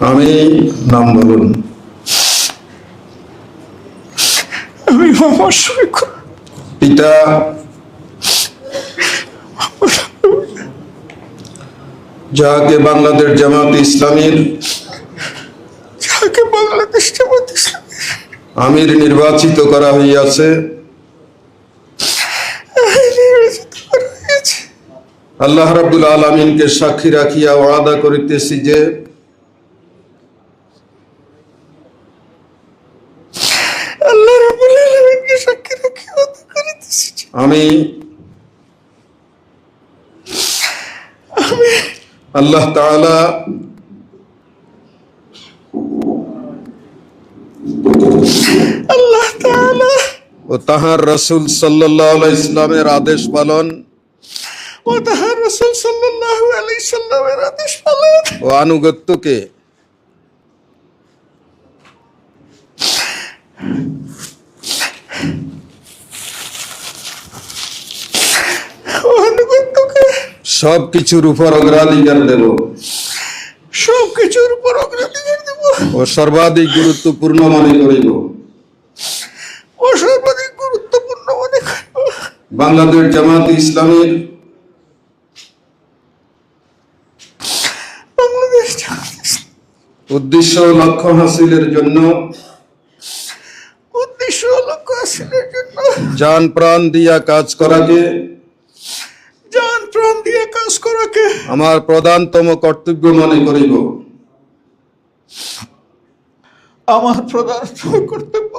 আমি নাম বলুন। আমি পিতা। যাহাকে বাংলাদেশ জামাত ইসলামীর। যাকে বাংলাদেশ জামাত ইসলামী আমির নির্বাচিত করা হইয়াছে নির্বাচিত করা হয়েছে আল্লাহ রাব্বুল আলমিনকে সাক্ষী রাখিয়া ওয়াদা করিতেছি যে আমি আল্লাহ তাআলা আল্লাহ তাআলা ও তাহার রসুল সাল্লাহ ইসলামের আদেশ পালন ও তাহার রাসূল সাল্লাল্লাহু আলাইহি সাল্লামের আদেশ পালন। ও আনুগত্যকে সব কিছুর উপর অগ্রাধিকার দেব। সব কিছুর উপর অগ্রাধিকার দেব। ও সর্বাধিক গুরুত্বপূর্ণ মনে করিব। ও সর্বাধিক গুরুত্বপূর্ণ মনে করব। বাংলাদেশ জামাত ইসলামের বাংলাদেশ জামাত ইসলামী উদ্দেশ্য লক্ষ্য হাসিলের জন্য। উদ্দেশ্য লক্ষ্য হাসিলের জন্য। জান প্রাণ দিয়া কাজ করাকে। জান প্রাণ দিয়া কাজ করাকে। আমার প্রধানতম কর্তব্য মনে করিব। আমার প্রধানতম কর্তব্য